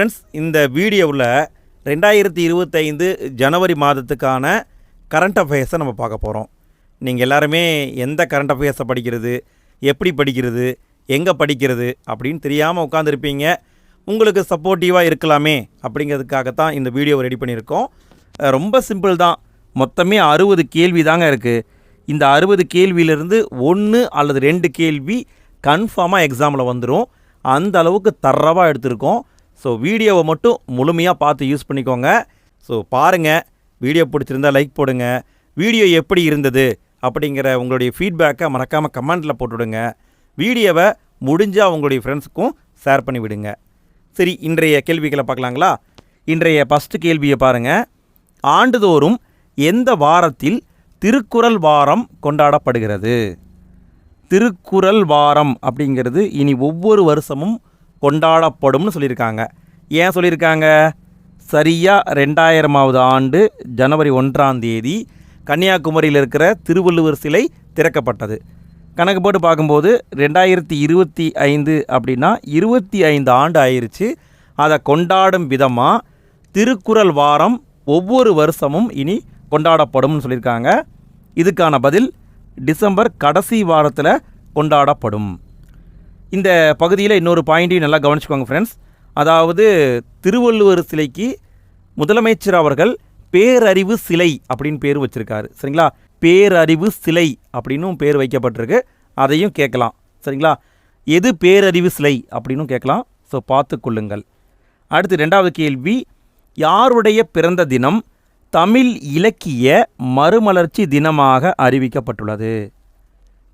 Friends இந்த வீடியோவில் ரெண்டாயிரத்தி இருபத்தைந்து ஜனவரி மாதத்துக்கான கரண்ட் அஃபேர்ஸை நம்ம பார்க்க போகிறோம் நீங்கள் எல்லாருமே எந்த கரண்ட் அஃபேர்ஸை படிக்கிறது எப்படி படிக்கிறது எங்கே படிக்கிறது அப்படின்னு தெரியாமல் உட்காந்துருப்பீங்க உங்களுக்கு சப்போர்ட்டிவாக இருக்கலாமே அப்படிங்கிறதுக்காகத்தான் இந்த வீடியோவை ரெடி பண்ணியிருக்கோம். ரொம்ப சிம்பிள் தான். மொத்தமே அறுபது கேள்வி தாங்க இருக்குது இந்த அறுபது கேள்வியிலிருந்து ஒன்று அல்லது ரெண்டு கேள்வி கன்ஃபார்மாக எக்ஸாமில் வந்துடும் அந்த அளவுக்கு தரவாக எடுத்திருக்கோம். ஸோ வீடியோவை மட்டும் முழுமையாக பார்த்து யூஸ் பண்ணிக்கோங்க. ஸோ பாருங்கள் வீடியோ பிடிச்சிருந்தா லைக் போடுங்க. வீடியோ எப்படி இருந்தது அப்படிங்கிற உங்களுடைய ஃபீட்பேக்கை மறக்காமல் கமெண்ட்டில் போட்டுவிடுங்க வீடியோவை முடிஞ்சால் உங்களுடைய ஃப்ரெண்ட்ஸுக்கும் ஷேர் பண்ணி விடுங்க. சரி இன்றைய கேள்விகளை பார்க்கலாங்களா? இன்றைய ஃபஸ்ட்டு கேள்வியை பாருங்கள் ஆண்டுதோறும் எந்த வாரத்தில் திருக்குறள் வாரம் கொண்டாடப்படுகிறது? திருக்குறள் வாரம் அப்படிங்கிறது இனி ஒவ்வொரு வருஷமும் கொண்டாடப்படும்னு சொல்லியிருக்காங்க. ஏன் சொல்லியிருக்காங்க? சரியாக ரெண்டாயிரமாவது ஆண்டு ஜனவரி ஒன்றாம் தேதி கன்னியாகுமரியில் இருக்கிற திருவள்ளுவர் சிலை திறக்கப்பட்டது. கணக்கு போட்டு பார்க்கும்போது ரெண்டாயிரத்தி இருபத்தி ஐந்து அப்படின்னா இருபத்தி ஐந்து ஆண்டு ஆயிடுச்சு அதை கொண்டாடும் விதமாக திருக்குறள் வாரம் ஒவ்வொரு வருஷமும் இனி கொண்டாடப்படும்னு சொல்லியிருக்காங்க. இதுக்கான பதில் டிசம்பர் கடைசி வாரத்தில் கொண்டாடப்படும். இந்த பகுதியில் இன்னொரு பாயிண்ட்டையும் நல்லா கவனிச்சுக்கோங்க ஃப்ரெண்ட்ஸ் அதாவது திருவள்ளுவர் சிலைக்கு முதலமைச்சர் அவர்கள் பேரறிவு சிலை அப்படின்னு பேர் வச்சுருக்காரு. சரிங்களா? பேரறிவு சிலை அப்படின்னும் பேர் வைக்கப்பட்டிருக்கு. அதையும் கேட்கலாம். சரிங்களா? எது பேரறிவு சிலை அப்படின்னும் கேட்கலாம். ஸோ பார்த்து கொள்ளுங்கள். அடுத்து ரெண்டாவது கேள்வி. யாருடைய பிறந்த தினம் தமிழ் இலக்கிய மறுமலர்ச்சி தினமாக அறிவிக்கப்பட்டுள்ளது?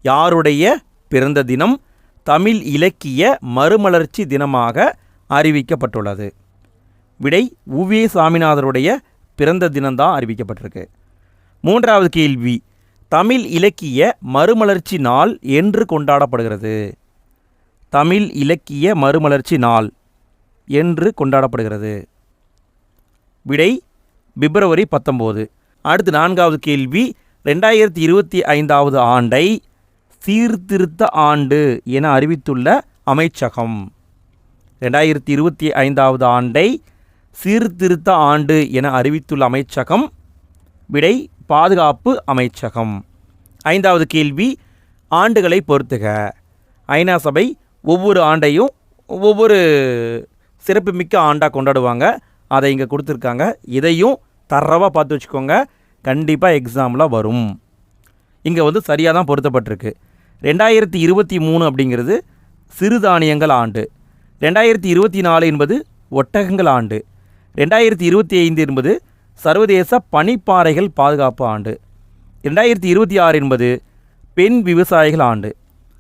யாருடைய பிறந்த தினம் தமிழ் இலக்கிய மறுமலர்ச்சி தினமாக அறிவிக்கப்பட்டுள்ளது. விடை உவே சாமிநாதருடைய பிறந்த தினம்தான் அறிவிக்கப்பட்டிருக்கு. மூன்றாவது கேள்வி தமிழ் இலக்கிய மறுமலர்ச்சி நாள் என்று கொண்டாடப்படுகிறது. தமிழ் இலக்கிய மறுமலர்ச்சி நாள் என்று கொண்டாடப்படுகிறது. விடை பிப்ரவரி பத்தொம்போது அடுத்து நான்காவது கேள்வி ரெண்டாயிரத்தி இருபத்தி ஐந்தாவது ஆண்டை சீர்திருத்த ஆண்டு என அறிவித்துள்ள அமைச்சகம். ரெண்டாயிரத்தி இருபத்தி ஐந்தாவது ஆண்டை சீர்திருத்த ஆண்டு என அறிவித்துள்ள அமைச்சகம் விடை பாதுகாப்பு அமைச்சகம். ஐந்தாவது கேள்வி ஆண்டுகளை பொறுத்துக. ஐநா சபை ஒவ்வொரு ஆண்டையும் ஒவ்வொரு சிறப்புமிக்க ஆண்டாக கொண்டாடுவாங்க. அதை இங்கே கொடுத்துருக்காங்க. இதையும் தரவாக பார்த்து வச்சுக்கோங்க. கண்டிப்பாக எக்ஸாமில் வரும். இங்கே வந்து சரியாக தான் பொருத்தப்பட்டிருக்கு. ரெண்டாயிரத்தி இருபத்தி மூணு அப்படிங்கிறது சிறுதானியங்கள் ஆண்டு. ரெண்டாயிரத்தி இருபத்தி நாலு என்பது ஒட்டகங்கள் ஆண்டு. ரெண்டாயிரத்தி இருபத்தி ஐந்து என்பது சர்வதேச பனிப்பாறைகள் பாதுகாப்பு ஆண்டு. ரெண்டாயிரத்தி இருபத்தி ஆறு என்பது பெண் விவசாயிகள் ஆண்டு.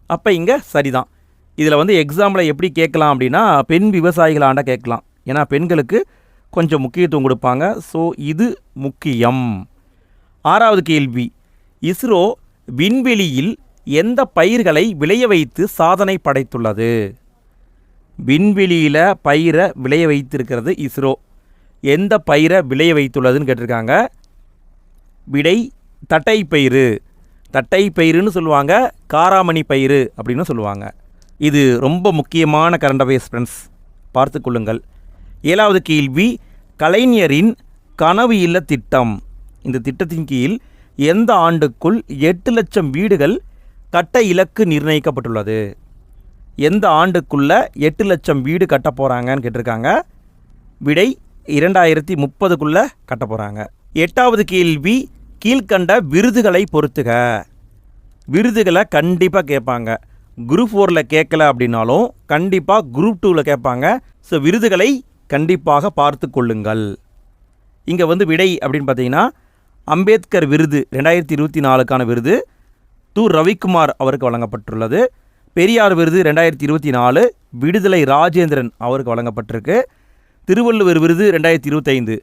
அப்போ இங்கே சரிதான். இதில் வந்து எக்ஸாமில் எப்படி கேட்கலாம் அப்படின்னா பெண் விவசாயிகள் ஆண்டாக கேட்கலாம். ஏன்னா பெண்களுக்கு கொஞ்சம் முக்கியத்துவம் கொடுப்பாங்க. ஸோ இது முக்கியம். ஆறாவது கேள்வி. இஸ்ரோ விண்வெளியில் எந்த பயிர்களை விளைய வைத்து சாதனை படைத்துள்ளது? விண்வெளியில் பயிரை விளைய வைத்திருக்கிறது இஸ்ரோ. எந்த பயிரை விளைய வைத்துள்ளதுன்னு கேட்டிருக்காங்க. விடை தட்டை பயிறு தட்டை பயிருன்னு சொல்லுவாங்க காராமணி பயிறு அப்படின்னு சொல்லுவாங்க. இது ரொம்ப முக்கியமான கரண்ட் அஃபேர்ஸ் ஃப்ரெண்ட்ஸ் பார்த்து கொள்ளுங்கள். ஏழாவது கேள்வி கலைஞரின் கனவு இல்ல திட்டம். இந்த திட்டத்தின் கீழ் எந்த ஆண்டுக்குள் எட்டு லட்சம் வீடுகள் கட்ட இலக்கு நிர்ணயிக்கப்பட்டுள்ளது. எந்த ஆண்டுக்குள்ளே எட்டு லட்சம் வீடு கட்ட போகிறாங்கன்னு கேட்டிருக்காங்க. விடை இரண்டாயிரத்தி முப்பதுக்குள்ளே கட்ட போகிறாங்க எட்டாவது கேள்வி கீழ்கண்ட விருதுகளை பொறுத்துக. விருதுகளை கண்டிப்பாக கேட்பாங்க. குரூப் ஃபோரில் கேட்கல அப்படின்னாலும் கண்டிப்பாக குரூப் டூவில் கேட்பாங்க. ஸோ விருதுகளை கண்டிப்பாக பார்த்து கொள்ளுங்கள். இங்கே வந்து விடை அப்படின்னு பார்த்தீங்கன்னா அம்பேத்கர் விருது ரெண்டாயிரத்தி இருபத்தி நாலுக்கான விருது. து ரவிக்குமார் அவருக்கு வழங்கப்பட்டுள்ளது. பெரியார் விருது ரெண்டாயிரத்தி இருபத்தி நாலு விடுதலை ராஜேந்திரன் அவருக்கு வழங்கப்பட்டிருக்கு. திருவள்ளுவர் விருது ரெண்டாயிரத்தி இருபத்தைந்து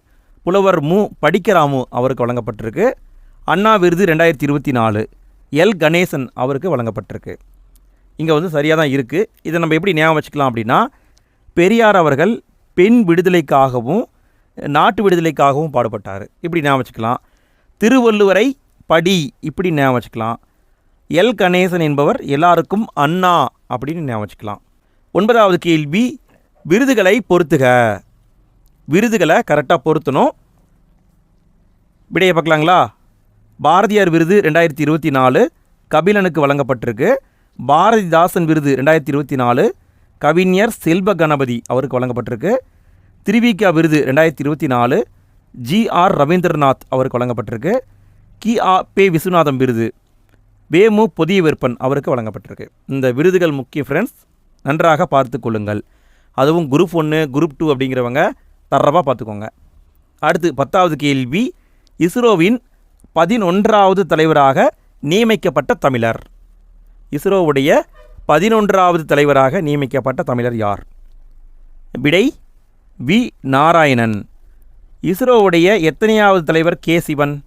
புலவர் மு. படிக்கராமு அவருக்கு வழங்கப்பட்டிருக்கு. அண்ணா விருது ரெண்டாயிரத்தி இருபத்தி நாலு எல். கணேசன் அவருக்கு வழங்கப்பட்டிருக்கு. இங்கே வந்து சரியாக தான் இருக்குது இதை நம்ம எப்படி ஞாபகம் வச்சுக்கலாம் அப்படின்னா பெரியார் அவர்கள் பெண் விடுதலைக்காகவும் நாட்டு விடுதலைக்காகவும் பாடுபட்டார். இப்படி ஞாபகம் வச்சுக்கலாம். திருவள்ளுவரை படி இப்படி ஞாபகம் வச்சுக்கலாம். எல் கணேசன் என்பவர் எல்லாருக்கும் அண்ணா அப்படின்னு ஞாபகம் ஒன்பதாவது கேள்வி விருதுகளை பொறுத்துக விருதுகளை கரெக்டாக பொருத்தணும். விடையை பார்க்கலாங்களா? பாரதியார் விருது ரெண்டாயிரத்தி இருபத்தி நாலு கபிலனுக்கு வழங்கப்பட்டிருக்கு. பாரதிதாசன் விருது ரெண்டாயிரத்தி இருபத்தி நாலு கவிஞர் செல்வ கணபதி அவருக்கு வழங்கப்பட்டிருக்கு. திருவிக்கா விருது ரெண்டாயிரத்தி இருபத்தி நாலு ஜி ஆர் ரவீந்திரநாத் அவருக்கு வழங்கப்பட்டிருக்கு. கி ஆ பே விஸ்வநாதம் விருது வேமு புதிய விற்பன் அவருக்கு வழங்கப்பட்டிருக்கு. இந்த விருதுகள் முக்கிய ஃப்ரெண்ட்ஸ் நன்றாக பார்த்து கொள்ளுங்கள். அதுவும் குரூப் ஒன்று குரூப் டூ அப்படிங்கிறவங்க தரவாக பார்த்துக்கோங்க. அடுத்து பத்தாவது கேள்வி இஸ்ரோவின் பதினொன்றாவது தலைவராக நியமிக்கப்பட்ட தமிழர். இஸ்ரோவுடைய பதினொன்றாவது தலைவராக நியமிக்கப்பட்ட தமிழர் யார்? விடை வி. நாராயணன். இஸ்ரோவுடைய எத்தனையாவது தலைவர் கே. சிவன்?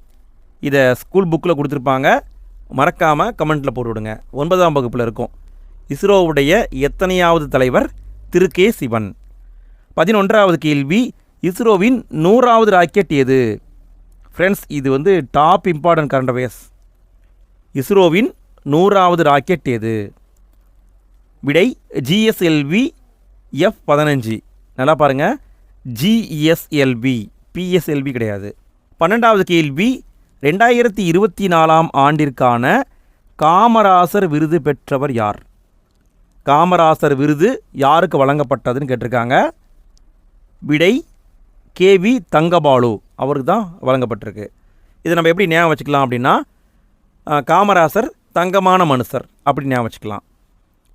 இதை ஸ்கூல் புக்கில் கொடுத்துருப்பாங்க. மறக்காமல் கமெண்ட்டில் போட்டு விடுங்க ஒன்பதாம் வகுப்பில் இருக்கும். இஸ்ரோவுடைய எத்தனையாவது தலைவர்? திரு. கே. சிவன். பதினொன்றாவது கேள்வி இஸ்ரோவின் நூறாவது ராக்கெட் எது? ஃப்ரெண்ட்ஸ் இது வந்து டாப் இம்பார்ட்டன்ட் கரண்ட் அஃபேர்ஸ் இஸ்ரோவின் நூறாவது ராக்கெட் எது? விடை ஜிஎஸ்எல்வி எஃப் பதினஞ்சு. நல்லா பாருங்கள் ஜிஎஸ்எல்வி பிஎஸ்எல்வி கிடையாது. பன்னெண்டாவது கேள்வி ரெண்டாயிரத்தி இருபத்தி நாலாம் ஆண்டிற்கான காமராசர் விருது பெற்றவர் யார்? காமராசர் விருது யாருக்கு வழங்கப்பட்டதுன்னு கேட்டிருக்காங்க. விடை கே வி தங்கபாலு அவருக்கு தான் வழங்கப்பட்டிருக்கு. இதை நம்ம எப்படி ஞாபகம் வச்சுக்கலாம் அப்படின்னா காமராசர் தங்கமான மனுஷர் அப்படி ஞாபகம் வச்சுக்கலாம்.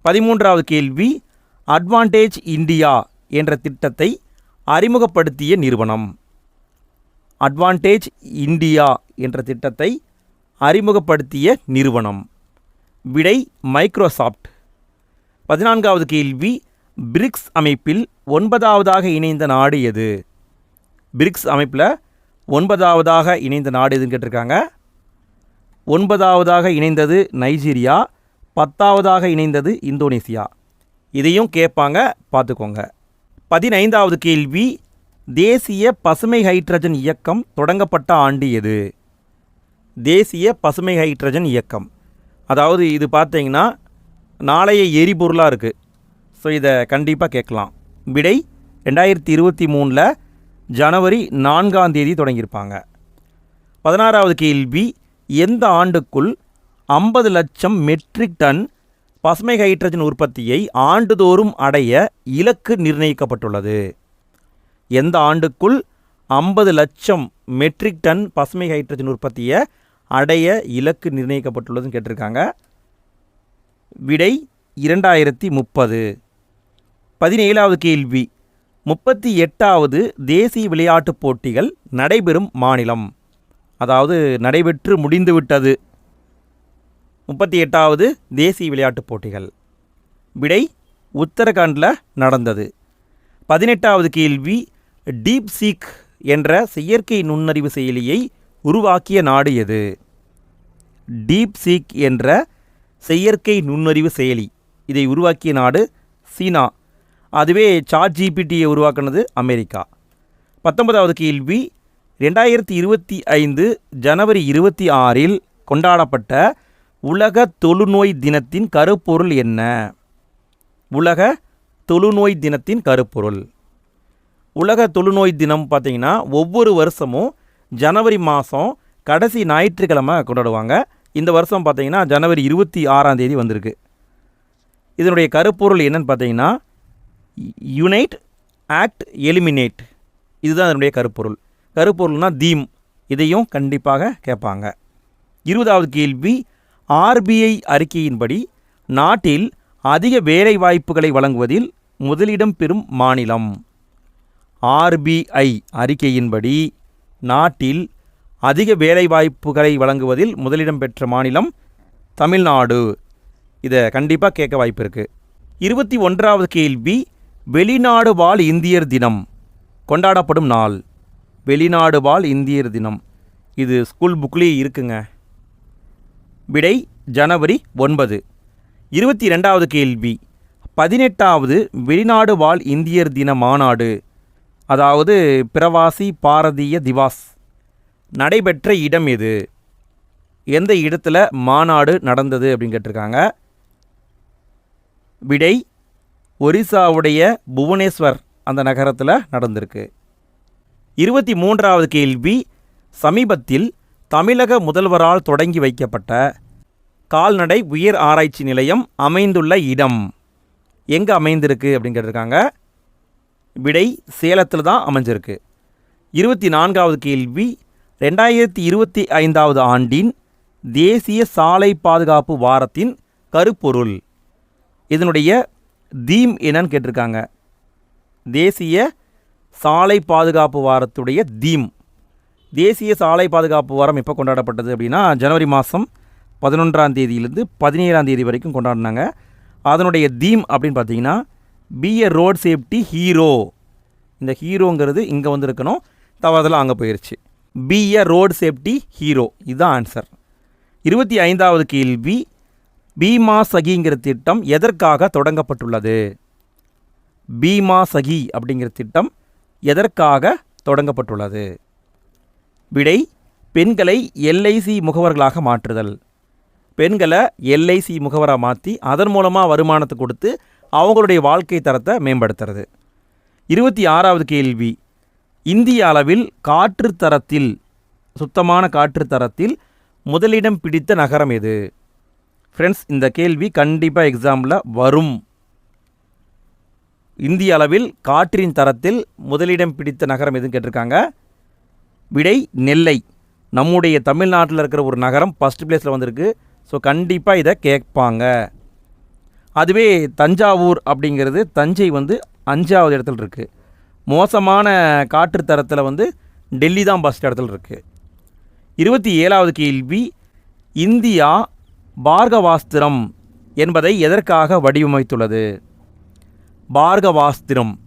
பதிமூன்றாவது கேள்வி அட்வான்டேஜ் இந்தியா என்ற திட்டத்தை அறிமுகப்படுத்திய நிறுவனம். அட்வான்டேஜ் இந்தியா என்ற திட்டத்தை அறிமுகப்படுத்திய நிறுவனம். விடை மைக்ரோசாஃப்ட். பதினான்காவது கேள்வி பிரிக்ஸ் அமைப்பில் ஒன்பதாவதாக இணைந்த நாடு எது? பிரிக்ஸ் அமைப்பில் ஒன்பதாவதாக இணைந்த நாடு எதுன்னு கேட்டிருக்காங்க. ஒன்பதாவதாக இணைந்தது நைஜீரியா பத்தாவதாக இணைந்தது இந்தோனேசியா. இதையும் கேட்பாங்க பார்த்துக்கோங்க. பதினைந்தாவது கேள்வி தேசிய பசுமை ஹைட்ரஜன் இயக்கம் தொடங்கப்பட்ட ஆண்டு எது? தேசிய பசுமை ஹைட்ரஜன் இயக்கம். அதாவது இது பார்த்தீங்கன்னா நாளைய எரிபொருளாக இருக்குது ஸோ இதை கண்டிப்பாக கேட்கலாம். விடை ரெண்டாயிரத்தி இருபத்தி மூணில் ஜனவரி நான்காம் தேதி தொடங்கியிருப்பாங்க. பதினாறாவது கேள்வி எந்த ஆண்டுக்குள் ஐம்பது லட்சம் மெட்ரிக் டன் பசுமை ஹைட்ரஜன் உற்பத்தியை ஆண்டுதோறும் அடைய இலக்கு நிர்ணயிக்கப்பட்டுள்ளது? எந்த ஆண்டுக்குள் ஐம்பது லட்சம் மெட்ரிக் டன் பசுமை ஹைட்ரஜன் உற்பத்தியை அடைய இலக்கு நிர்ணயிக்கப்பட்டுள்ளதுன்னு கேட்டிருக்காங்க. விடை இரண்டாயிரத்தி முப்பது. பதினேழாவது கேள்வி. முப்பத்தி எட்டாவது தேசிய விளையாட்டுப் போட்டிகள் நடைபெறும் மாநிலம். அதாவது நடைபெற்று முடிந்துவிட்டது முப்பத்தி எட்டாவது தேசிய விளையாட்டுப் போட்டிகள். விடை உத்தரகாண்டில் நடந்தது. பதினெட்டாவது கேள்வி டீப் சீக் என்ற செயற்கை நுண்ணறிவு செயலியை உருவாக்கிய நாடு எது? டீப் சீக் என்ற செயற்கை நுண்ணறிவு செயலி. இதை உருவாக்கிய நாடு சீனா. அதுவே சாட் ஜிபிடியை உருவாக்குனது அமெரிக்கா. பத்தொன்பதாவது கேள்வி. ரெண்டாயிரத்தி இருபத்தி ஐந்து ஜனவரி இருபத்தி ஆறில் கொண்டாடப்பட்ட உலக தொழுநோய் தினத்தின் கருப்பொருள் என்ன? உலக தொழுநோய் தினத்தின் கருப்பொருள். உலக தொழுநோய் தினம் பார்த்தீங்கன்னா ஒவ்வொரு வருஷமும் ஜனவரி மாதம் கடைசி ஞாயிற்றுக்கிழமை கொண்டாடுவாங்க. இந்த வருஷம் பார்த்தீங்கன்னா ஜனவரி இருபத்தி ஆறாம் தேதி வந்திருக்கு. இதனுடைய கருப்பொருள் என்னன்னு பார்த்தீங்கன்னா யுனைட் ஆக்ட் எலிமினேட் இதுதான் அதனுடைய கருப்பொருள். கருப்பொருள்னால் தீம் இதையும் கண்டிப்பாக கேட்பாங்க. இருபதாவது கேள்வி ஆர்பிஐ அறிக்கையின்படி நாட்டில் அதிக வேலை வாய்ப்புகளை வழங்குவதில் முதலிடம் பெறும் மாநிலம். ஆர்பிஐ அறிக்கையின்படி நாட்டில் அதிக வேலைவாய்ப்புகளை வழங்குவதில் முதலிடம் பெற்ற மாநிலம் தமிழ்நாடு. இதை கண்டிப்பாக கேட்க வாய்ப்பு இருக்குது இருபத்தி ஒன்றாவது கேள்வி வெளிநாடு வாழ் இந்தியர் தினம். கொண்டாடப்படும் நாள். வெளிநாடு வாழ் இந்தியர் தினம். இது ஸ்கூல் புக்லேயே இருக்குங்க. விடை ஜனவரி ஒன்பது. இருபத்தி ரெண்டாவது கேள்வி பதினெட்டாவது வெளிநாடு வாழ் இந்தியர் தின மாநாடு. அதாவது பிரவாசி பாரதிய திவாஸ். நடைபெற்ற இடம் எது? எந்த இடத்துல மாநாடு நடந்தது அப்படின்னு கேட்டிருக்காங்க. விடை ஒரிசாவுடைய புவனேஸ்வர் அந்த நகரத்தில் நடந்திருக்கு. இருபத்தி மூன்றாவது கேள்வி சமீபத்தில் தமிழக முதல்வரால் தொடங்கி வைக்கப்பட்ட கால்நடை உயர் ஆராய்ச்சி நிலையம் அமைந்துள்ள இடம். எங்கே அமைந்திருக்கு அப்படின்னு கேட்டிருக்காங்க. விடை சேலத்தில் தான் அமைஞ்சிருக்கு. இருபத்தி நான்காவது கேள்வி ரெண்டாயிரத்தி இருபத்தி ஐந்தாவது ஆண்டின் தேசிய சாலை பாதுகாப்பு வாரத்தின் கருப்பொருள். இதனுடைய தீம் என்னன்னு கேட்டிருக்காங்க. தேசிய சாலை பாதுகாப்பு வாரத்துடைய தீம். தேசிய சாலை பாதுகாப்பு வாரம் எப்போ கொண்டாடப்பட்டது அப்படின்னா ஜனவரி மாதம் பதினொன்றாம் தேதியிலிருந்து பதினேழாம் தேதி வரைக்கும் கொண்டாடினாங்க. அதனுடைய தீம் அப்படின்னு பார்த்தீங்கன்னா be a road safety hero இந்த ஹீரோங்கிறது இங்கே வந்திருக்கணும். தவறுதலாக அங்கே போயிடுச்சு be a road safety hero இதுதான் ஆன்சர் இருபத்தி ஐந்தாவது கேள்வி பீமா சகிங்கிற திட்டம் எதற்காக தொடங்கப்பட்டுள்ளது? பீமா சகி அப்படிங்கிற திட்டம் எதற்காக தொடங்கப்பட்டுள்ளது? விடை பெண்களை எல்ஐசி முகவர்களாக மாற்றுதல். பெண்களை எல்ஐசி முகவராக மாற்றி அதன் மூலமாக வருமானத்தை கொடுத்து அவங்களுடைய வாழ்க்கை தரத்தை மேம்படுத்துறது. இருபத்தி ஆறாவது கேள்வி. இந்திய அளவில் காற்று தரத்தில் சுத்தமான காற்று தரத்தில் முதலிடம் பிடித்த நகரம் எது? ஃப்ரெண்ட்ஸ் இந்த கேள்வி கண்டிப்பாக எக்ஸாமில் வரும். இந்திய அளவில் காற்றின் தரத்தில் முதலிடம் பிடித்த நகரம் எதுன்னு கேட்டிருக்காங்க? விடை நெல்லை. நம்முடைய தமிழ்நாட்டில் இருக்கிற ஒரு நகரம் ஃபஸ்ட் பிளேஸில் வந்திருக்கு. ஸோ கண்டிப்பாக இதை கேட்பாங்க. அதுவே தஞ்சாவூர் அப்படிங்கிறது தஞ்சை வந்து அஞ்சாவது இடத்துல இருக்குது மோசமான காற்று தரத்தில் வந்து டெல்லி தான் ஃபஸ்ட் இடத்துல இருக்குது இருபத்தி ஏழாவது கேள்வி இந்தியா பார்கவாஸ்திரம் என்பதை எதற்காக வடிவமைத்துள்ளது? பார்கவாஸ்திரம்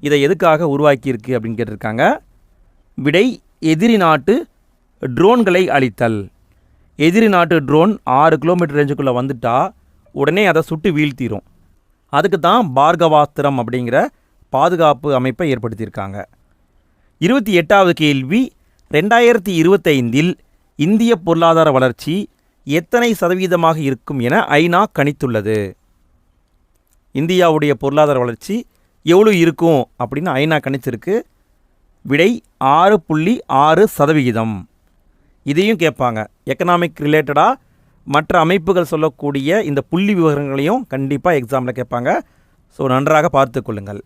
இதை எதுக்காக உருவாக்கியிருக்கு அப்படின்னு கேட்டிருக்காங்க. விடை எதிரி நாட்டு ட்ரோன்களை அழித்தல். எதிரி நாட்டு ட்ரோன் ஆறு கிலோமீட்டர் ரேஞ்சுக்குள்ளே வந்துட்டால் உடனே அதை சுட்டு வீழ்த்திரும். அதுக்கு தான் பார்கவாஸ்திரம் அப்படிங்கிற பாதுகாப்பு அமைப்பை ஏற்படுத்தியிருக்காங்க. இருபத்தி எட்டாவது கேள்வி ரெண்டாயிரத்தி இருபத்தைந்தில் இந்திய பொருளாதார வளர்ச்சி எத்தனை சதவீதமாக இருக்கும் என ஐநா கணித்துள்ளது. இந்தியாவுடைய பொருளாதார வளர்ச்சி எவ்வளோ இருக்கும் அப்படின்னு ஐநா கணிச்சிருக்கு. விடை ஆறு புள்ளி ஆறு சதவிகிதம். இதையும் கேட்பாங்க. எக்கனாமிக் ரிலேட்டடாக மற்ற அமைப்புகள் சொல்லக்கூடிய இந்த புள்ளி விவரங்களையும் கண்டிப்பாக எக்ஸாமில் கேட்பாங்க. ஸோ நன்றாக பார்த்து கொள்ளுங்கள்.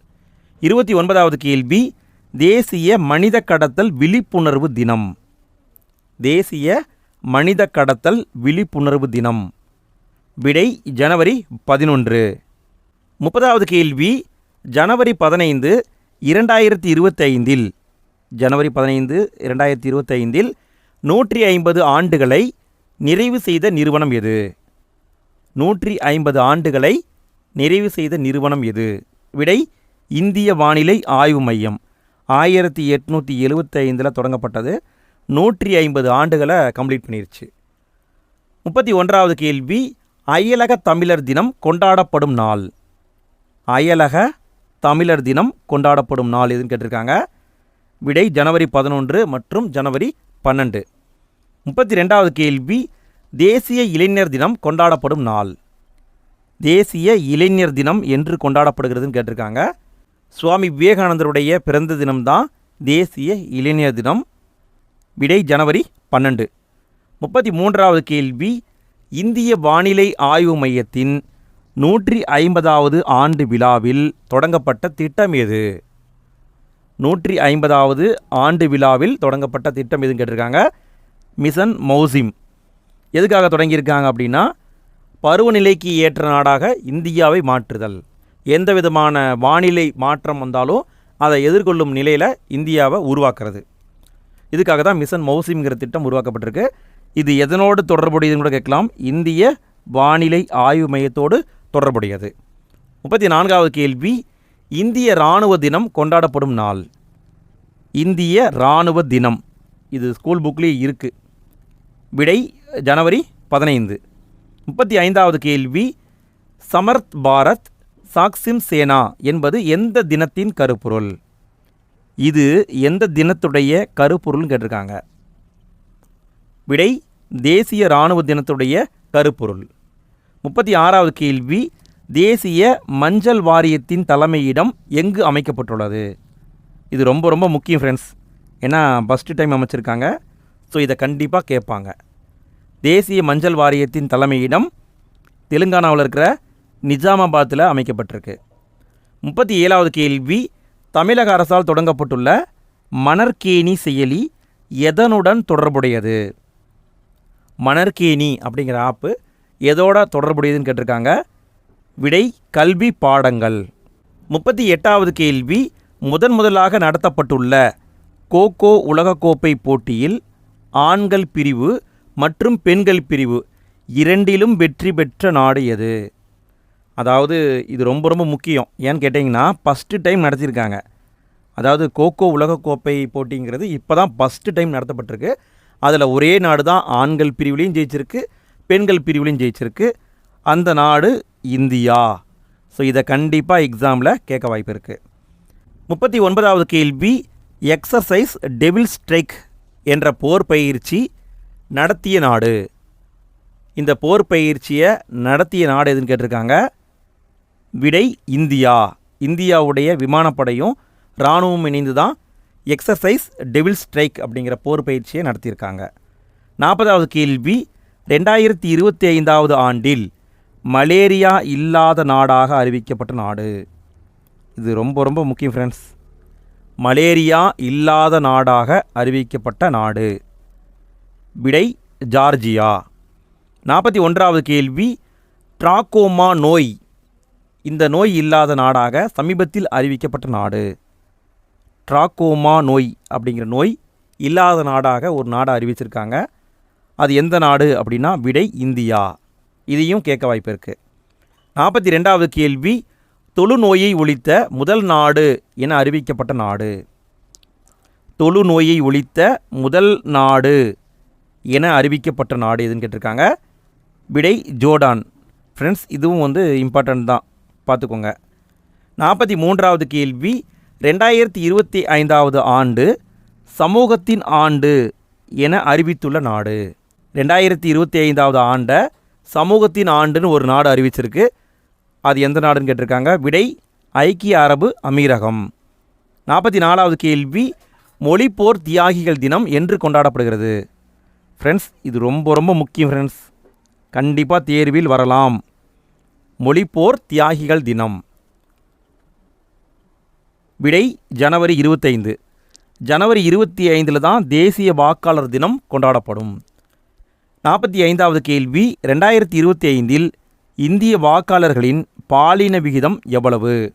இருபத்தி ஒன்பதாவது கேள்வி. தேசிய மனித கடத்தல் விழிப்புணர்வு தினம். தேசிய மனித கடத்தல் விழிப்புணர்வு தினம். விடை ஜனவரி பதினொன்று. முப்பதாவது கேள்வி. ஜனவரி பதினைந்து இரண்டாயிரத்தி இருபத்தைந்தில். ஜனவரி பதினைந்து இரண்டாயிரத்தி இருபத்தைந்தில் நூற்றி ஐம்பது ஆண்டுகளை நிறைவு செய்த நிறுவனம் எது? நூற்றி ஐம்பது ஆண்டுகளை நிறைவு செய்த நிறுவனம் எது? விடை இந்திய வானிலை ஆய்வு மையம். ஆயிரத்தி எட்நூற்றி எழுபத்தைந்தில் தொடங்கப்பட்டது. நூற்றி ஐம்பது ஆண்டுகளை கம்ப்ளீட் பண்ணிருச்சு. முப்பத்தி ஒன்றாவது கேள்வி அயலக தமிழர் தினம் கொண்டாடப்படும் நாள். அயலக தமிழர் தினம் கொண்டாடப்படும் நாள் எதுன்னு கேட்டிருக்காங்க. விடை ஜனவரி பதினொன்று மற்றும் ஜனவரி பன்னெண்டு. முப்பத்தி ரெண்டாவது கேள்வி தேசிய இளைஞர் தினம் கொண்டாடப்படும் நாள். தேசிய இளைஞர் தினம் என்று கொண்டாடப்படுகிறதுன்னு கேட்டிருக்காங்க. சுவாமி விவேகானந்தருடைய பிறந்த தினம்தான் தேசிய இளைஞர் தினம். விடை ஜனவரி பன்னெண்டு. முப்பத்தி மூன்றாவது கேள்வி இந்திய வானிலை ஆய்வு மையத்தின் நூற்றி ஐம்பதாவது ஆண்டு விழாவில் தொடங்கப்பட்ட திட்டம் எது? நூற்றி ஐம்பதாவது ஆண்டு விழாவில் தொடங்கப்பட்ட திட்டம் எதுன்னு கேட்டிருக்காங்க. மிஷன் மௌசிம். எதுக்காக தொடங்கியிருக்காங்க அப்படின்னா பருவநிலைக்கு ஏற்ற நாடாக இந்தியாவை மாற்றுதல். எந்த விதமான வானிலை மாற்றம் வந்தாலும் அதை எதிர்கொள்ளும் நிலையில் இந்தியாவை உருவாக்குறது. இதுக்காக தான் மிஷன் மௌசிம்ங்கிற திட்டம் உருவாக்கப்பட்டிருக்கு. இது எதனோடு தொடர்புடையதுன்னு கூட கேட்கலாம். இந்திய வானிலை ஆய்வு மையத்தோடு தொடர்புடையது. முப்பத்தி நான்காவது கேள்வி இந்திய இராணுவ தினம் கொண்டாடப்படும் நாள். இந்திய இராணுவ தினம். இது ஸ்கூல் புக்லேயே இருக்குது விடை ஜனவரி பதினைந்து. முப்பத்தி ஐந்தாவது கேள்வி சமர்த் பாரத் சாக்சிம் சேனா என்பது எந்த தினத்தின் கருப்பொருள்? இது எந்த தினத்துடைய கருப்பொருள்னு கேட்டிருக்காங்க. விடை தேசிய இராணுவ தினத்துடைய கருப்பொருள். முப்பத்தி ஆறாவது கேள்வி தேசிய மஞ்சள் வாரியத்தின் தலைமையிடம் எங்கு அமைக்கப்பட்டுள்ளது? இது ரொம்ப ரொம்ப முக்கியம் ஃப்ரெண்ட்ஸ் ஏன்னா ஃபஸ்ட்டு டைம் அமைச்சிருக்காங்க. ஸோ இதை கண்டிப்பாக கேட்பாங்க. தேசிய மஞ்சள் வாரியத்தின் தலைமையிடம் தெலுங்கானாவில் இருக்கிற நிஜாமாபாத்தில் அமைக்கப்பட்டிருக்கு. முப்பத்தி ஏழாவது கேள்வி தமிழக அரசால் தொடங்கப்பட்டுள்ள மணற்கேணி செயலி எதனுடன் தொடர்புடையது? மணற்கேணி அப்படிங்கிற ஆப்பு எதோட தொடர்புடையதுன்னு கேட்டிருக்காங்க? விடை கல்வி பாடங்கள். முப்பத்தி எட்டாவது கேள்வி முதன் முதலாக நடத்தப்பட்டுள்ள கோகோ உலகக்கோப்பை போட்டியில் ஆண்கள் பிரிவு மற்றும் பெண்கள் பிரிவு இரண்டிலும் வெற்றி பெற்ற நாடு எது? அதாவது இது ரொம்ப ரொம்ப முக்கியம். ஏன்னு கேட்டிங்கன்னா ஃபஸ்ட்டு டைம் நடத்தியிருக்காங்க. அதாவது கோகோ உலகக்கோப்பை போட்டிங்கிறது இப்போ தான் ஃபஸ்ட்டு டைம் நடத்தப்பட்டிருக்கு. அதில் ஒரே நாடு தான் ஆண்கள் பிரிவுலையும் ஜெயிச்சிருக்கு பெண்கள் பிரிவுலையும் ஜெயிச்சிருக்கு. அந்த நாடு இந்தியா. ஸோ இதை கண்டிப்பாக எக்ஸாமில் கேட்க வாய்ப்பு இருக்குது முப்பத்தி ஒன்பதாவது கேள்வி எக்ஸசைஸ் டெவில் ஸ்ட்ரைக் என்ற போர் பயிற்சி நடத்திய நாடு. இந்த போர் பயிற்சியை நடத்திய நாடு எதுன்னு கேட்டிருக்காங்க? விடை இந்தியா. இந்தியாவுடைய விமானப்படையும் இராணுவம் இணைந்து தான் எக்ஸசைஸ் டெவில் ஸ்ட்ரைக் அப்படிங்கிற போர் பயிற்சியை நடத்தியிருக்காங்க. நாற்பதாவது கேள்வி ரெண்டாயிரத்தி இருபத்தி ஐந்தாவது ஆண்டில் மலேரியா இல்லாத நாடாக அறிவிக்கப்பட்ட நாடு. இது ரொம்ப ரொம்ப முக்கியம் ஃப்ரெண்ட்ஸ் மலேரியா இல்லாத நாடாக அறிவிக்கப்பட்ட நாடு. விடை ஜார்ஜியா. நாற்பத்தி ஒன்றாவது கேள்வி ட்ராக்கோமா நோய். இந்த நோய் இல்லாத நாடாக சமீபத்தில் அறிவிக்கப்பட்ட நாடு. ட்ராக்கோமா நோய் அப்படிங்கிற நோய் இல்லாத நாடாக ஒரு நாடு அறிவிச்சிருக்காங்க. அது எந்த நாடு அப்படின்னா விடை இந்தியா. இதையும் கேட்க வாய்ப்பு இருக்குது நாற்பத்தி ரெண்டாவது கேள்வி தொழுநோயை ஒழித்த முதல் நாடு என அறிவிக்கப்பட்ட நாடு. தொழுநோயை ஒழித்த முதல் நாடு என அறிவிக்கப்பட்ட நாடு எதுன்னு கேட்டிருக்காங்க? விடை ஜோர்டான். ஃப்ரெண்ட்ஸ் இதுவும் வந்து இம்பார்ட்டன்ட் தான். பார்த்துக்கோங்க. நாற்பத்தி மூன்றாவது கேள்வி. ரெண்டாயிரத்தி இருபத்தி ஐந்தாவது ஆண்டு சமூகத்தின் ஆண்டு என அறிவித்துள்ள நாடு. ரெண்டாயிரத்தி இருபத்தி ஐந்தாவது ஆண்டை சமூகத்தின் ஆண்டுன்னு ஒரு நாடு அறிவிச்சிருக்கு. அது எந்த நாடுன்னு கேட்டிருக்காங்க? விடை ஐக்கிய அரபு அமீரகம். நாற்பத்தி நாலாவது கேள்வி மொழிப்போர் தியாகிகள் தினம் என்று கொண்டாடப்படுகிறது. ஃப்ரெண்ட்ஸ் இது ரொம்ப ரொம்ப முக்கியம் ஃப்ரெண்ட்ஸ் கண்டிப்பாக தேர்வில் வரலாம். மொழிப்போர் தியாகிகள் தினம். விடை ஜனவரி இருபத்தைந்து. ஜனவரி இருபத்தி ஐந்தில் தான் தேசிய வாக்காளர் தினம் கொண்டாடப்படும். நாற்பத்தி ஐந்தாவது கேள்வி ரெண்டாயிரத்தி இருபத்தி ஐந்தில் இந்திய வாக்காளர்களின் பாலின விகிதம் எவ்வளவு?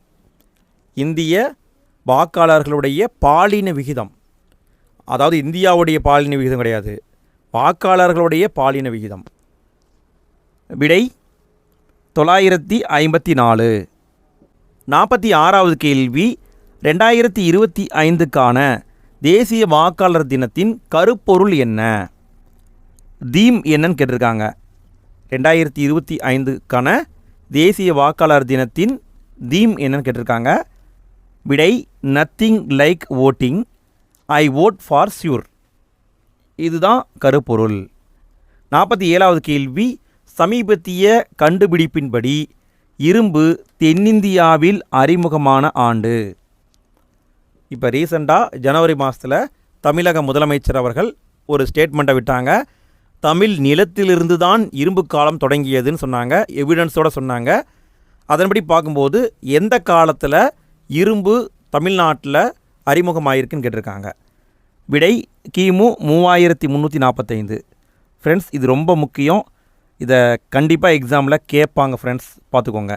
இந்திய வாக்காளர்களுடைய பாலின விகிதம். அதாவது இந்தியாவுடைய பாலின விகிதம் கிடையாது. வாக்காளர்களுடைய பாலின விகிதம். விடை தொள்ளாயிரத்தி ஐம்பத்தி நாலு. நாற்பத்தி ஆறாவது கேள்வி ரெண்டாயிரத்தி இருபத்தி ஐந்துக்கான தேசிய வாக்காளர் தினத்தின் கருப்பொருள் என்ன? தீம் என்னன்னு கேட்டிருக்காங்க. ரெண்டாயிரத்தி இருபத்தி ஐந்துக்கான தேசிய வாக்காளர் தினத்தின் தீம் என்னன்னு கேட்டிருக்காங்க. விடை nothing like voting I vote for sure இதுதான் கருப்பொருள். நாற்பத்தி ஏழாவது கேள்வி சமீபத்திய கண்டுபிடிப்பின்படி இரும்பு தென்னிந்தியாவில் அறிமுகமான ஆண்டு. இப்போ ரீசெண்டாக ஜனவரி மாதத்தில் தமிழக முதலமைச்சர் அவர்கள் ஒரு ஸ்டேட்மெண்ட்டை விட்டாங்க. தமிழ் நிலத்திலிருந்து தான் இரும்பு காலம் தொடங்கியதுன்னு சொன்னாங்க. எவிடன்ஸோடு சொன்னாங்க. அதன்படி பார்க்கும்போது எந்த காலத்தில் இரும்பு தமிழ்நாட்டில் அறிமுகமாயிருக்குன்னு கேட்டிருக்காங்க. விடை கிமு மூவாயிரத்தி முந்நூற்றி நாற்பத்தைந்து ஃப்ரெண்ட்ஸ் இது ரொம்ப முக்கியம். இதை கண்டிப்பாக எக்ஸாமில் கேட்பாங்க ஃப்ரெண்ட்ஸ் பார்த்துக்கோங்க.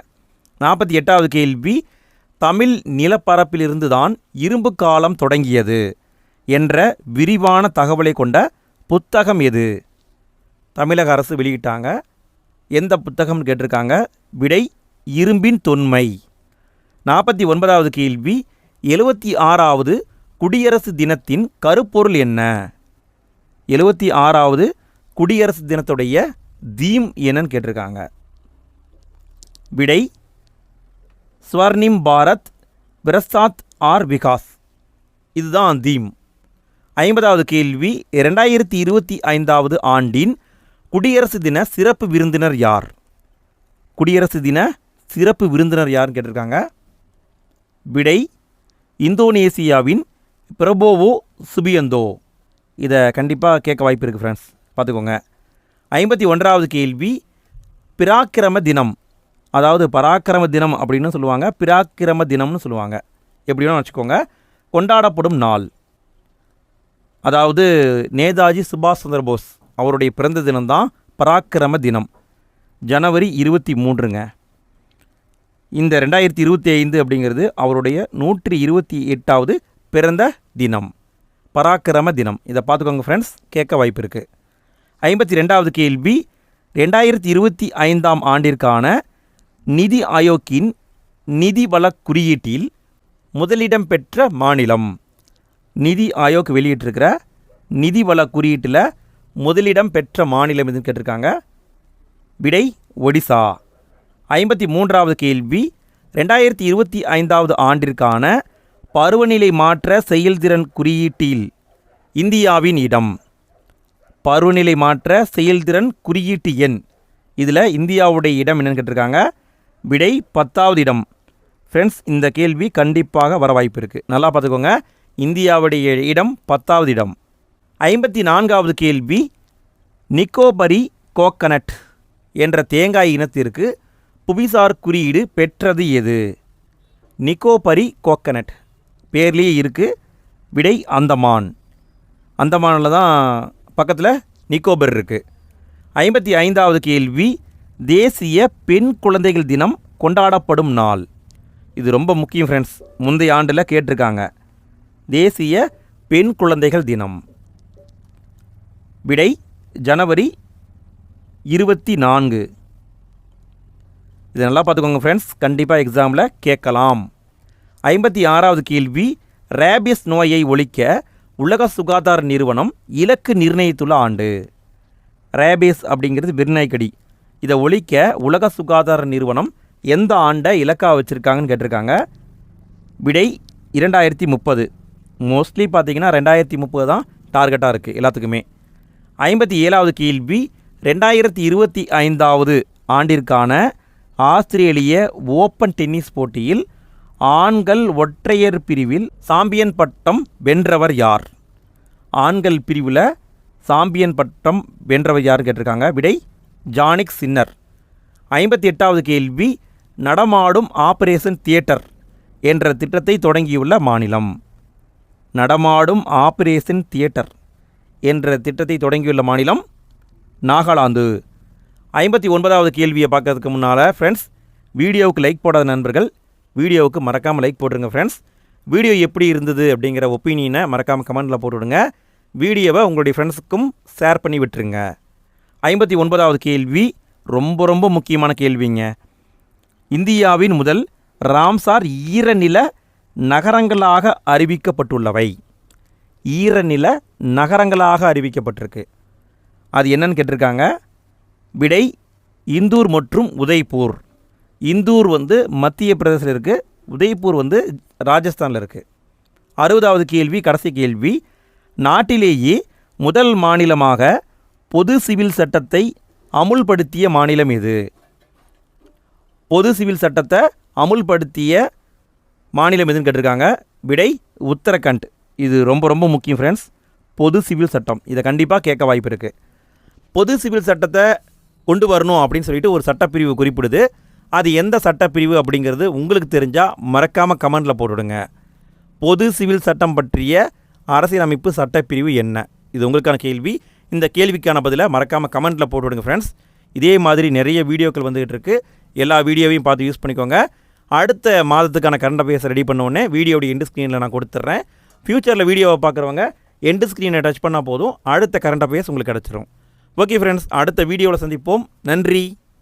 நாற்பத்தி எட்டாவது கேள்வி தமிழ் நிலப்பரப்பிலிருந்து தான் இரும்பு காலம் தொடங்கியது என்ற விரிவான தகவலை கொண்ட புத்தகம் எது? தமிழக அரசு வெளியிட்டாங்க. எந்த புத்தகம்னு கேட்டிருக்காங்க? விடை இரும்பின் தொன்மை. நாற்பத்தி ஒன்பதாவது கேள்வி எழுபத்தி ஆறாவது குடியரசு தினத்தின் கருப்பொருள் என்ன? எழுபத்தி ஆறாவது குடியரசு தினத்துடைய தீம் என்னன்னு கேட்டிருக்காங்க. விடை ஸ்வர்ணிம் பாரத் பிரசாத் ஆர் விகாஸ். இதுதான் தீம். ஐம்பதாவது கேள்வி இரண்டாயிரத்தி இருபத்தி ஐந்தாவது ஆண்டின் குடியரசு தின சிறப்பு விருந்தினர் யார்? குடியரசு தின சிறப்பு விருந்தினர் யாருன்னு கேட்டிருக்காங்க. விடை இந்தோனேசியாவின் பிரபோவோ சுபியந்தோ. இதை கண்டிப்பாக கேட்க வாய்ப்பு இருக்குது ஃப்ரெண்ட்ஸ் பார்த்துக்கோங்க. ஐம்பத்தி ஒன்றாவது கேள்வி பிராக்கிரம தினம். அதாவது பராக்கிரம தினம் அப்படின்னு சொல்லுவாங்க. பிராக்கிரம தினம்னு சொல்லுவாங்க. எப்படி வேணும் வச்சுக்கோங்க. கொண்டாடப்படும் நாள். அதாவது நேதாஜி சுபாஷ் சந்திர போஸ். அவருடைய பிறந்த தினம்தான் பராக்கிரம தினம். ஜனவரி இருபத்தி மூன்றுங்க. இந்த ரெண்டாயிரத்தி இருபத்தி ஐந்து அப்படிங்கிறது அவருடைய நூற்றி இருபத்தி எட்டாவது பிறந்த தினம். பராக்கிரம தினம். இதை பார்த்துக்கோங்க ஃப்ரெண்ட்ஸ் கேட்க வாய்ப்பு இருக்குது ஐம்பத்தி ரெண்டாவது கேள்வி ரெண்டாயிரத்தி இருபத்தி ஐந்தாம் ஆண்டிற்கான நிதி ஆயோக்கின் நிதி வள குறியீட்டில் முதலிடம் பெற்ற மாநிலம். நிதி ஆயோக் வெளியிட்டிருக்கிற நிதி வள குறியீட்டில் முதலிடம் பெற்ற மாநிலம் எதுன்னு கேட்டிருக்காங்க? விடை ஒடிசா. ஐம்பத்தி மூன்றாவது கேள்வி ரெண்டாயிரத்தி இருபத்தி ஐந்தாவது ஆண்டிற்கான பருவநிலை மாற்ற செயல்திறன் குறியீட்டில் இந்தியாவின் இடம். பருவநிலை மாற்ற செயல்திறன் குறியீட்டு எண். இதில் இந்தியாவுடைய இடம் என்னென்னு கேட்டிருக்காங்க? விடை பத்தாவது இடம். ஃப்ரெண்ட்ஸ் இந்த கேள்வி கண்டிப்பாக வர வாய்ப்பு இருக்குது நல்லா பார்த்துக்கோங்க. இந்தியாவுடைய இடம் பத்தாவது இடம். ஐம்பத்தி நான்காவது கேள்வி நிக்கோபரி கோக்கனட் என்ற தேங்காய் இனத்திற்கு புவிசார் குறியீடு பெற்றது எது? நிக்கோபரி கோக்கனட். பேர்லேயே இருக்குது விடை அந்தமான். அந்தமானில் தான் பக்கத்தில் நிக்கோபர் இருக்குது ஐம்பத்தி ஐந்தாவது கேள்வி தேசிய பெண் குழந்தைகள் தினம் கொண்டாடப்படும் நாள். இது ரொம்ப முக்கியம் ஃப்ரெண்ட்ஸ் முந்தைய ஆண்டில் கேட்டிருக்காங்க. தேசிய பெண் குழந்தைகள் தினம். விடை ஜனவரி இருபத்தி நான்கு. இது நல்லா பார்த்துக்கோங்க ஃப்ரெண்ட்ஸ் கண்டிப்பாக எக்ஸாமில் கேட்கலாம். ஐம்பத்தி ஆறாவது கேள்வி ரேபியஸ் நோயை ஒழிக்க உலக சுகாதார நிறுவனம் இலக்கு நிர்ணயித்துள்ள ஆண்டு. ரேபியஸ் அப்படிங்கிறது விருநாய்க்கடி இதை ஒழிக்க உலக சுகாதார நிறுவனம் எந்த ஆண்டை இலக்காக வச்சுருக்காங்கன்னு கேட்டிருக்காங்க. விடை இரண்டாயிரத்தி முப்பது. மோஸ்ட்லி பார்த்தீங்கன்னா ரெண்டாயிரத்தி முப்பது தான் டார்கெட்டாக இருக்குது எல்லாத்துக்குமே. ஐம்பத்தி ஏழாவது கேள்வி ரெண்டாயிரத்தி இருபத்தி ஐந்தாவது ஆண்டிற்கான ஆஸ்திரேலிய ஓப்பன் டென்னிஸ் போட்டியில் ஆண்கள் ஒற்றையர் பிரிவில் சாம்பியன் பட்டம் வென்றவர் யார்? ஆண்கள் பிரிவில் சாம்பியன் பட்டம் வென்றவர் யார் கேட்டிருக்காங்க? விடை ஜானிக் சின்னர். ஐம்பத்தி எட்டாவது கேள்வி நடமாடும் ஆபரேஷன் தியேட்டர் என்ற திட்டத்தை தொடங்கியுள்ள மாநிலம். நடமாடும் ஆபரேஷன் தியேட்டர். என்ற திட்டத்தை தொடங்கியுள்ள மாநிலம் நாகாலாந்து. ஐம்பத்தி ஒன்பதாவது கேள்வியை பார்க்கறதுக்கு முன்னால் ஃப்ரெண்ட்ஸ் வீடியோவுக்கு லைக் போடாத நண்பர்கள் வீடியோவுக்கு மறக்காமல் லைக் போட்டுருங்க ஃப்ரெண்ட்ஸ் வீடியோ எப்படி இருந்தது அப்படிங்கிற ஒப்பீனியனை மறக்காமல் கமெண்ட்டில் போட்டுவிடுங்க வீடியோவை உங்களுடைய ஃப்ரெண்ட்ஸுக்கும் ஷேர் பண்ணி விட்டுருங்க. ஐம்பத்தி ஒன்பதாவது கேள்வி ரொம்ப ரொம்ப முக்கியமான கேள்விங்க. இந்தியாவின் முதல் ராம்சார் ஈரநில நகரங்களாக அறிவிக்கப்பட்டுள்ளவை. ஈரநில நகரங்களாக அறிவிக்கப்பட்டிருக்கு. அது என்னன்னு கேட்டிருக்காங்க? விடை இந்தூர் மற்றும் உதய்பூர். இந்தூர் வந்து மத்திய பிரதேசத்தில் இருக்குது உதய்பூர் வந்து ராஜஸ்தானில் இருக்குது அறுபதாவது கேள்வி கடைசி கேள்வி. நாட்டிலேயே முதல் மாநிலமாக பொது சிவில் சட்டத்தை அமுல்படுத்திய மாநிலம் எது? பொது சிவில் சட்டத்தை அமுல்படுத்திய மாநிலம் எதுன்னு கேட்டிருக்காங்க? விடை உத்தரகண்ட். இது ரொம்ப ரொம்ப முக்கியம் ஃப்ரெண்ட்ஸ் பொது சிவில் சட்டம். இதை கண்டிப்பாக கேட்க வாய்ப்பு இருக்குது பொது சிவில் சட்டத்தை கொண்டு வரணும் அப்படின்னு சொல்லிட்டு ஒரு சட்டப்பிரிவு குறிப்பிடுது. அது எந்த சட்டப்பிரிவு அப்படிங்கிறது உங்களுக்கு தெரிஞ்சால் மறக்காமல் கமெண்டில் போட்டுவிடுங்க பொது சிவில் சட்டம் பற்றிய அரசியலமைப்பு சட்டப்பிரிவு என்ன? இது உங்களுக்கான கேள்வி. இந்த கேள்விக்கான பதிலை மறக்காமல் கமெண்ட்டில் போட்டுவிடுங்க ஃப்ரெண்ட்ஸ் இதே மாதிரி நிறைய வீடியோக்கள் வந்துகிட்டு இருக்கு. எல்லா வீடியோவையும் பார்த்து யூஸ் பண்ணிக்கோங்க. அடுத்த மாதத்துக்கான கரண்ட் அஃபேர்ஸ் ரெடி பண்ண உடனே வீடியோடைய இண்டு ஸ்க்ரீனில் நான் கொடுத்துட்றேன். ஃப்யூச்சரில் வீடியோவை பார்க்குறவங்க எண்டு ஸ்க்ரீனை டச் பண்ணால் போதும் அடுத்த கரண்ட் அஃபேர்ஸ் உங்களுக்கு கிடச்சிரும். ஓகே ஃப்ரெண்ட்ஸ் அடுத்த வீடியோவில் சந்திப்போம். நன்றி.